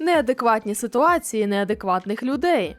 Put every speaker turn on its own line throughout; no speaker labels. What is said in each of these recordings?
Неадекватні ситуації неадекватних людей.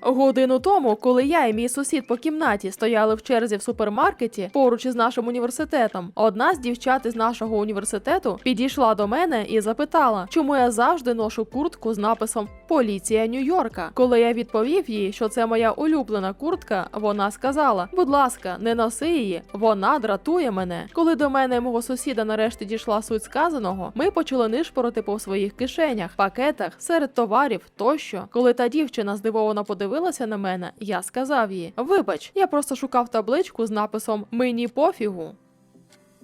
Годину тому, коли я і мій сусід по кімнаті стояли в черзі в супермаркеті поруч із нашим університетом, одна з дівчат із нашого університету підійшла до мене і запитала, чому я завжди ношу куртку з написом Поліція Нью-Йорка. Коли я відповів їй, що це моя улюблена куртка, вона сказала: будь ласка, не носи її, вона дратує мене. Коли до мене і мого сусіда нарешті дійшла суть сказаного, ми почали нишпорити по своїх кишенях, пакетах, серед товарів тощо. Коли та дівчина здивовано подивилася на мене, я сказав їй: Вибач, я просто шукав табличку з написом Мені пофігу.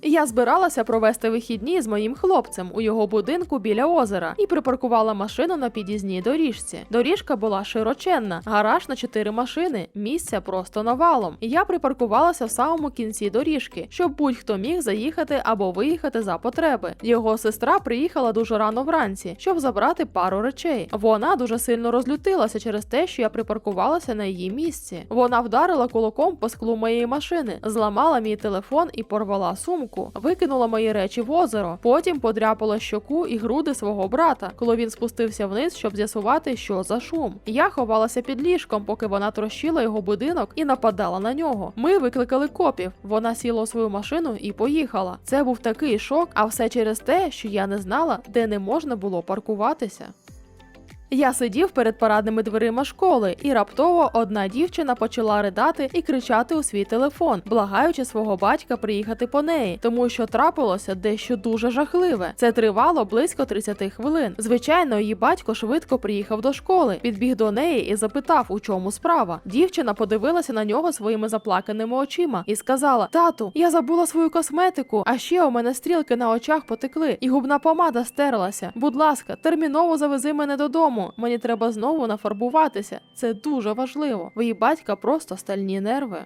Я збиралася провести вихідні з моїм хлопцем у його будинку біля озера і припаркувала машину на під'їзній доріжці. Доріжка була широченна, гараж на чотири машини, місця просто навалом. Я припаркувалася в самому кінці доріжки, щоб будь-хто міг заїхати або виїхати за потреби. Його сестра приїхала дуже рано вранці, щоб забрати пару речей. Вона дуже сильно розлютилася через те, що я припаркувалася на її місці. Вона вдарила кулаком по склу моєї машини, зламала мій телефон і порвала сумку викинула мої речі в озеро. Потім подряпала щоку і груди свого брата, коли він спустився вниз, щоб з'ясувати, що за шум. Я ховалася під ліжком, поки вона трощила його будинок і нападала на нього. Ми викликали копів. Вона сіла у свою машину і поїхала. Це був такий шок, а все через те, що я не знала, де не можна було паркуватися. Я сидів перед парадними дверима школи, і раптово одна дівчина почала ридати і кричати у свій телефон, благаючи свого батька приїхати по неї, тому що трапилося дещо дуже жахливе. Це тривало близько 30 хвилин. Звичайно, її батько швидко приїхав до школи, підбіг до неї і запитав, у чому справа. Дівчина подивилася на нього своїми заплаканими очима і сказала: Тату, я забула свою косметику, а ще у мене стрілки на очах потекли, і губна помада стерлася. Будь ласка, терміново завези мене додому. Мені треба знову нафарбуватися. Це дуже важливо. В батька просто стальні нерви.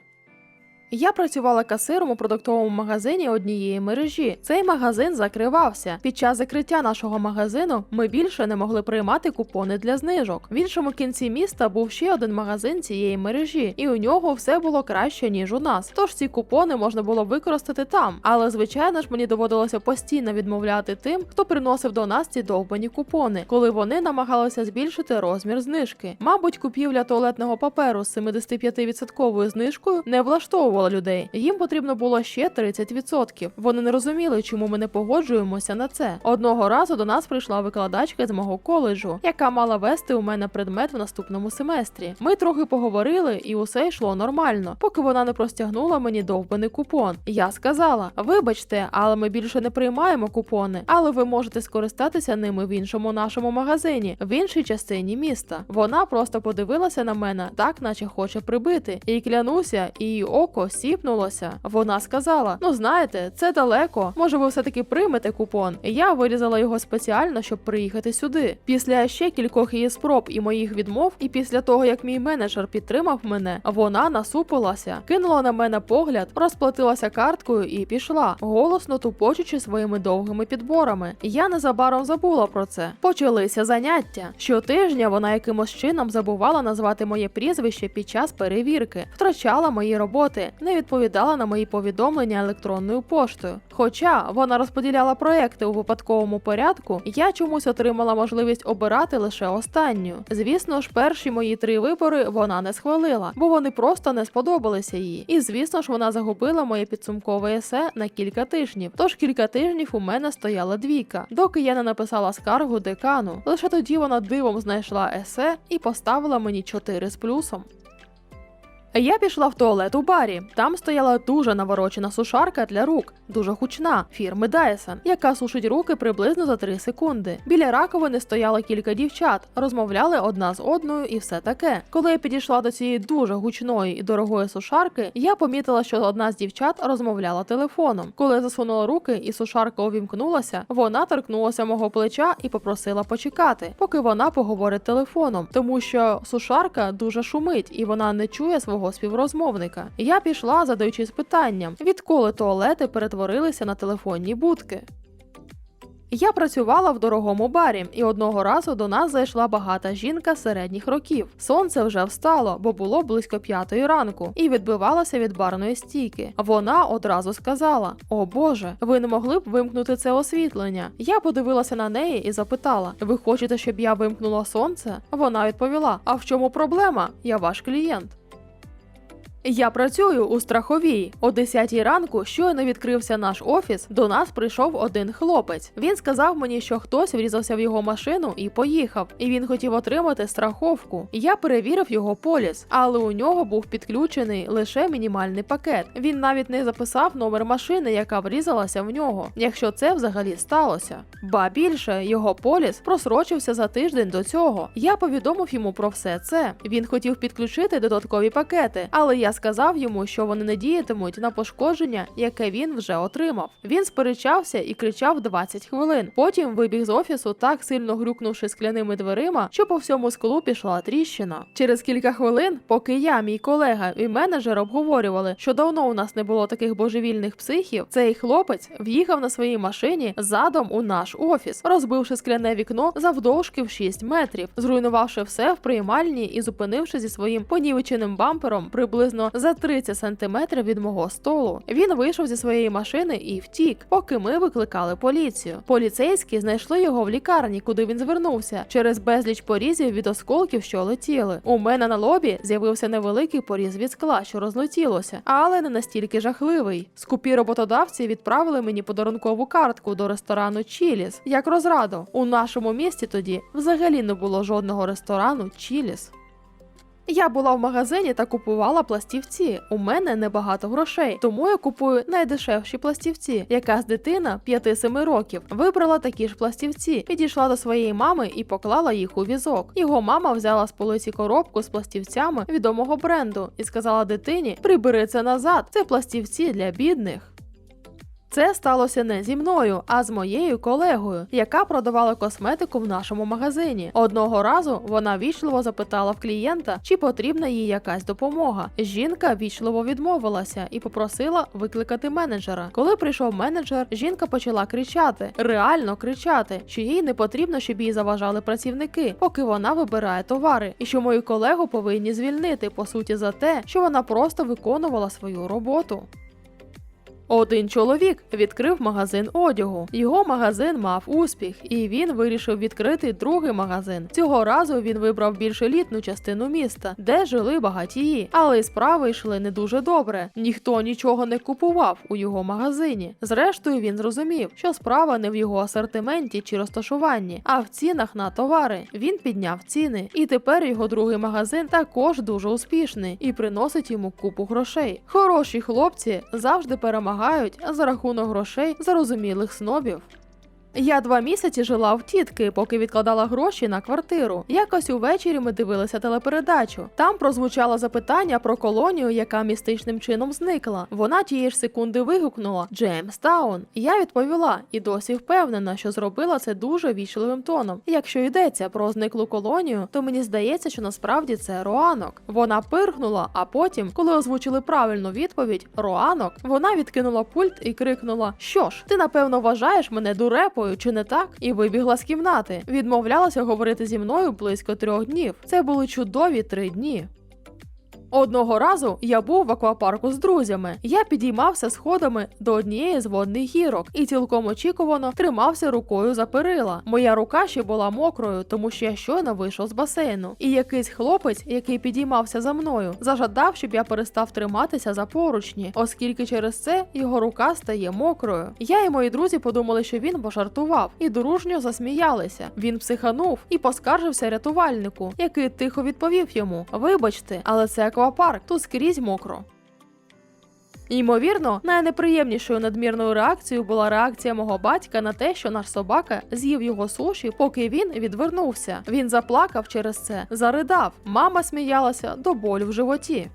Я працювала касиром у продуктовому магазині однієї мережі. Цей магазин закривався. Під час закриття нашого магазину ми більше не могли приймати купони для знижок. В іншому кінці міста був ще один магазин цієї мережі, і у нього все було краще ніж у нас. Тож ці купони можна було використати там. Але звичайно ж мені доводилося постійно відмовляти тим, хто приносив до нас ці довбані купони, коли вони намагалися збільшити розмір знижки. Мабуть, купівля туалетного паперу з 75% знижкою не влаштовувала людей. Їм потрібно було ще 30%. Вони не розуміли, чому ми не погоджуємося на це. Одного разу до нас прийшла викладачка з мого коледжу, яка мала вести у мене предмет в наступному семестрі. Ми трохи поговорили, і усе йшло нормально, поки вона не простягнула мені довбаний купон. Я сказала: вибачте, але ми більше не приймаємо купони, але ви можете скористатися ними в іншому нашому магазині, в іншій частині міста. Вона просто подивилася на мене, так наче хоче прибити, і клянуся, і її око сіпнулося. Вона сказала: Ну знаєте, це далеко. Може, ви все-таки приймете купон? Я вирізала його спеціально, щоб приїхати сюди. Після ще кількох її спроб і моїх відмов, і після того, як мій менеджер підтримав мене, вона насупилася, кинула на мене погляд, розплатилася карткою і пішла, голосно тупочучи своїми довгими підборами. Я незабаром забула про це. Почалися заняття. Щотижня вона якимось чином забувала назвати моє прізвище під час перевірки, втрачала мої роботи, не відповідала на мої повідомлення електронною поштою. Хоча вона розподіляла проекти у випадковому порядку, я чомусь отримала можливість обирати лише останню. Звісно ж, перші мої три вибори вона не схвалила, бо вони просто не сподобалися їй. І звісно ж, вона загубила моє підсумкове есе на кілька тижнів. Тож кілька тижнів у мене стояла двійка, доки я не написала скаргу декану. Лише тоді вона дивом знайшла есе і поставила мені 4 з плюсом. Я пішла в туалет у барі. Там стояла дуже наворочена сушарка для рук, дуже гучна фірми Dyson, яка сушить руки приблизно за 3 секунди. Біля раковини стояло кілька дівчат, розмовляли одна з одною і все таке. Коли я підійшла до цієї дуже гучної і дорогої сушарки, я помітила, що одна з дівчат розмовляла телефоном. Коли засунула руки і сушарка увімкнулася, вона торкнулася мого плеча і попросила почекати, поки вона поговорить телефоном, тому що сушарка дуже шумить і вона не чує свого співрозмовника. Я пішла, задаючись питанням, відколи туалети перетворилися на телефонні будки. Я працювала в дорогому барі, і одного разу до нас зайшла багата жінка середніх років. Сонце вже встало, бо було близько п'ятої ранку, і відбивалася від барної стійки. Вона одразу сказала: О Боже, ви не могли б вимкнути це освітлення? Я подивилася на неї і запитала: Ви хочете, щоб я вимкнула сонце? Вона відповіла: А в чому проблема? Я ваш клієнт. Я працюю у страховій. О 10 ранку щойно відкрився наш офіс. До нас прийшов один хлопець. Він сказав мені, що хтось врізався в його машину і поїхав. І він хотів отримати страховку. Я перевірив його поліс, але у нього був підключений лише мінімальний пакет. Він навіть не записав номер машини, яка врізалася в нього, якщо це взагалі сталося. Ба більше його поліс просрочився за тиждень до цього. Я повідомив йому про все це. Він хотів підключити додаткові пакети, але я сказав йому, що вони не діятимуть на пошкодження, яке він вже отримав. Він сперечався і кричав 20 хвилин. Потім вибіг з офісу, так сильно грюкнувши скляними дверима, що по всьому склу пішла тріщина. Через кілька хвилин, поки я, мій колега і менеджер обговорювали, що давно у нас не було таких божевільних психів, цей хлопець в'їхав на своїй машині задом у наш офіс, розбивши скляне вікно завдовжки в 6 метрів, зруйнувавши все в приймальні і зупинивши зі своїм понівеченим бампером приблизно за 30 сантиметрів від мого столу. Він вийшов зі своєї машини і втік, поки ми викликали поліцію. Поліцейські знайшли його в лікарні, куди він звернувся, через безліч порізів від осколків, що летіли. У мене на лобі з'явився невеликий поріз від скла, що розлетілося, але не настільки жахливий. Скупі роботодавці відправили мені подарункову картку до ресторану Чіліс як розраду. У нашому місті тоді взагалі не було жодного ресторану Чіліс. Я була в магазині та купувала пластівці. У мене небагато грошей, тому я купую найдешевші пластівці. Якась дитина 5-7 років вибрала такі ж пластівці, підійшла до своєї мами і поклала їх у візок. Його мама взяла з полиці коробку з пластівцями відомого бренду і сказала дитині: прибери це назад, це пластівці для бідних. Це сталося не зі мною, а з моєю колегою, яка продавала косметику в нашому магазині. Одного разу вона вічливо запитала в клієнта, чи потрібна їй якась допомога. Жінка вічливо відмовилася і попросила викликати менеджера. Коли прийшов менеджер, жінка почала кричати, реально кричати, що їй не потрібно, щоб їй заважали працівники, поки вона вибирає товари, і що мою колегу повинні звільнити по суті за те, що вона просто виконувала свою роботу. Один чоловік відкрив магазин одягу. Його магазин мав успіх, і він вирішив відкрити другий магазин. Цього разу він вибрав більш елітну частину міста, де жили багатії, але справи йшли не дуже добре. Ніхто нічого не купував у його магазині. Зрештою, він зрозумів, що справа не в його асортименті чи розташуванні, а в цінах на товари. Він підняв ціни, і тепер його другий магазин також дуже успішний і приносить йому купу грошей. Хороші хлопці завжди перемагають за рахунок грошей зарозумілих снобів. Я два місяці жила в тітки, поки відкладала гроші на квартиру. Якось увечері ми дивилися телепередачу. Там прозвучало запитання про колонію, яка містичним чином зникла. Вона тієї ж секунди вигукнула Джеймстаун. Я відповіла і досі впевнена, що зробила це дуже вічливим тоном. Якщо йдеться про зниклу колонію, то мені здається, що насправді це Роанок. Вона пирхнула, а потім, коли озвучили правильну відповідь Роанок, вона відкинула пульт і крикнула: Що ж, ти напевно вважаєш мене дурепою, чи не так? І вибігла з кімнати. Відмовлялася говорити зі мною близько трьох днів. Це були чудові три дні. Одного разу я був в аквапарку з друзями. Я підіймався сходами до однієї з водних гірок і цілком очікувано тримався рукою за перила. Моя рука ще була мокрою, тому що я щойно вийшов з басейну. І якийсь хлопець, який підіймався за мною, зажадав, щоб я перестав триматися за поручні, оскільки через це його рука стає мокрою. Я і мої друзі подумали, що він пожартував, і дружньо засміялися. Він психанув і поскаржився рятувальнику, який тихо відповів йому: Вибачте, але це аквапарк аквапарк, тут скрізь мокро. Ймовірно, найнеприємнішою надмірною реакцією була реакція мого батька на те, що наш собака з'їв його суші, поки він відвернувся. Він заплакав через це, заридав. Мама сміялася до болю в животі.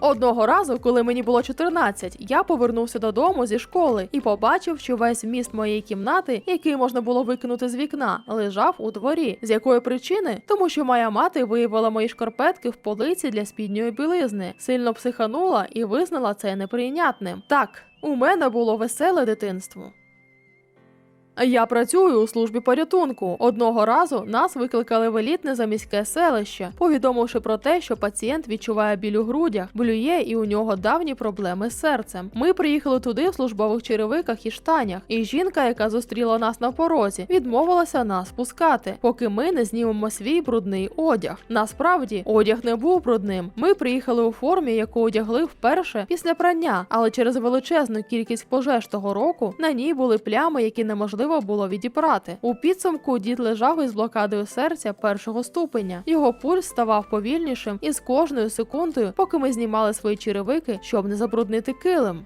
Одного разу, коли мені було 14, я повернувся додому зі школи і побачив, що весь вміст моєї кімнати, який можна було викинути з вікна, лежав у дворі. З якої причини? Тому що моя мати виявила мої шкарпетки в полиці для спідньої білизни, сильно психанула і визнала це неприйнятним. Так, у мене було веселе дитинство. Я працюю у службі порятунку. Одного разу нас викликали в елітне заміське селище, повідомивши про те, що пацієнт відчуває біль у грудях, блює і у нього давні проблеми з серцем. Ми приїхали туди в службових черевиках і штанях, і жінка, яка зустріла нас на порозі, відмовилася нас пускати, поки ми не знімемо свій брудний одяг. Насправді, одяг не був брудним. Ми приїхали у формі, яку одягли вперше після прання, але через величезну кількість пожеж того року на ній були плями, які неможливо було відібрати. У підсумку дід лежав із блокадою серця першого ступеня. Його пульс ставав повільнішим із кожною секундою, поки ми знімали свої черевики, щоб не забруднити килим.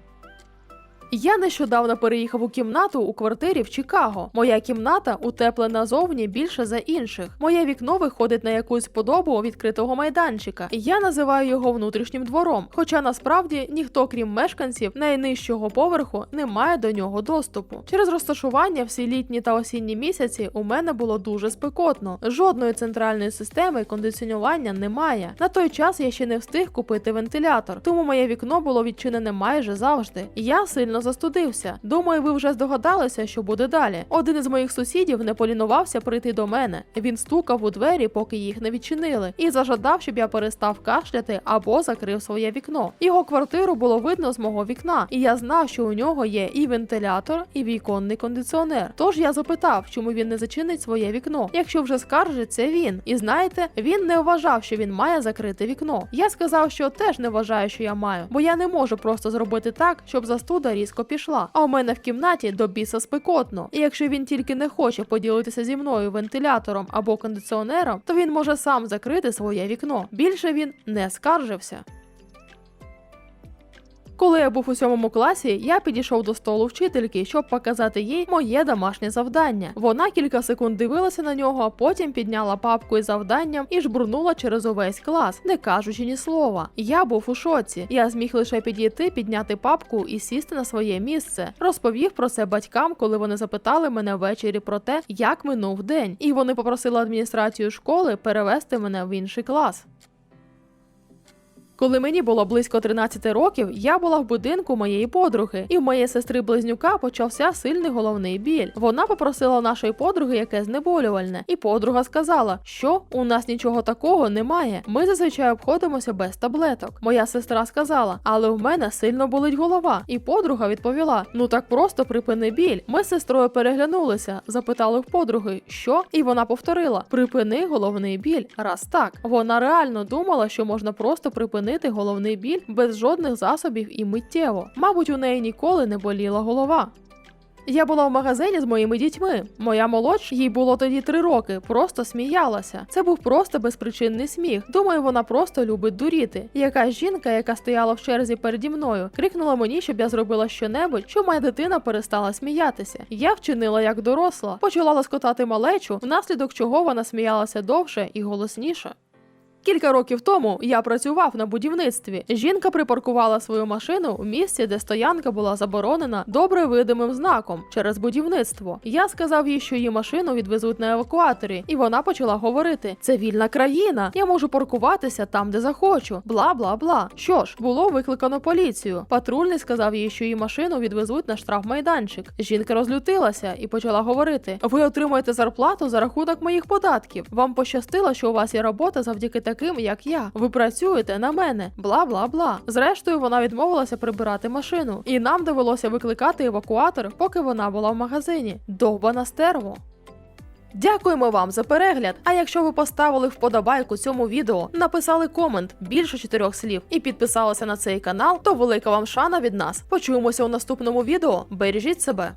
Я нещодавно переїхав у кімнату у квартирі в Чикаго. Моя кімната утеплена зовні більше за інших. Моє вікно виходить на якусь подобу відкритого майданчика. Я називаю його внутрішнім двором. Хоча насправді ніхто, крім мешканців найнижчого поверху, не має до нього доступу. Через розташування всі літні та осінні місяці у мене було дуже спекотно. Жодної центральної системи кондиціонування немає. На той час я ще не встиг купити вентилятор, тому моє вікно було відчинене майже завжди. Я сильно застудився. Думаю, ви вже здогадалися, що буде далі. Один із моїх сусідів не полінувався прийти до мене. Він стукав у двері, поки їх не відчинили, і зажадав, щоб я перестав кашляти або закрив своє вікно. Його квартиру було видно з мого вікна, і я знав, що у нього є і вентилятор, і віконний кондиціонер. Тож я запитав, чому він не зачинить своє вікно, якщо вже скаржиться він. І знаєте, він не вважав, що він має закрити вікно. Я сказав, що теж не вважаю, що я маю, бо я не можу просто зробити так, щоб застуда різко пішла. А у мене в кімнаті до біса спекотно. І якщо він тільки не хоче поділитися зі мною вентилятором або кондиціонером, то він може сам закрити своє вікно. Більше він не скаржився. Коли я був у сьомому класі, я підійшов до столу вчительки, щоб показати їй моє домашнє завдання. Вона кілька секунд дивилася на нього, а потім підняла папку із завданням і жбурнула через увесь клас, не кажучи ні слова. Я був у шоці. Я зміг лише підійти, підняти папку і сісти на своє місце. Розповів про це батькам, коли вони запитали мене ввечері про те, як минув день, і вони попросили адміністрацію школи перевести мене в інший клас. Коли мені було близько 13 років, я була в будинку моєї подруги, і в моєї сестри близнюка почався сильний головний біль. Вона попросила нашої подруги яке знеболювальне, і подруга сказала, що у нас нічого такого немає. Ми зазвичай обходимося без таблеток. Моя сестра сказала, але в мене сильно болить голова. І подруга відповіла: Ну так просто припини біль. Ми з сестрою переглянулися, запитали в подруги, що, і вона повторила: припини головний біль. Раз так. Вона реально думала, що можна просто припинити головний біль без жодних засобів і миттєво. Мабуть, у неї ніколи не боліла голова. Я була в магазині з моїми дітьми. Моя молодша, їй було тоді три роки, просто сміялася. Це був просто безпричинний сміх. Думаю, вона просто любить дуріти. Якась жінка, яка стояла в черзі переді мною, крикнула мені, щоб я зробила щонебудь, щоб моя дитина перестала сміятися. Я вчинила як доросла, почала лоскотати малечу, внаслідок чого вона сміялася довше і голосніше. Кілька років тому я працював на будівництві. Жінка припаркувала свою машину в місці, де стоянка була заборонена добре видимим знаком через будівництво. Я сказав їй, що її машину відвезуть на евакуаторі, і вона почала говорити: це вільна країна, я можу паркуватися там, де захочу. Бла бла бла. Що ж, було викликано поліцію. Патрульний сказав їй, що її машину відвезуть на штрафмайданчик. Жінка розлютилася і почала говорити: Ви отримуєте зарплату за рахунок моїх податків. Вам пощастило, що у вас є робота завдяки таким, як я. Ви працюєте на мене. Бла бла бла. Зрештою, вона відмовилася прибирати машину, і нам довелося викликати евакуатор, поки вона була в магазині. Довбана стерво. Дякуємо вам за перегляд. А якщо ви поставили вподобайку цьому відео, написали комент більше чотирьох слів і підписалися на цей канал, то велика вам шана від нас. Почуємося у наступному відео. Бережіть себе.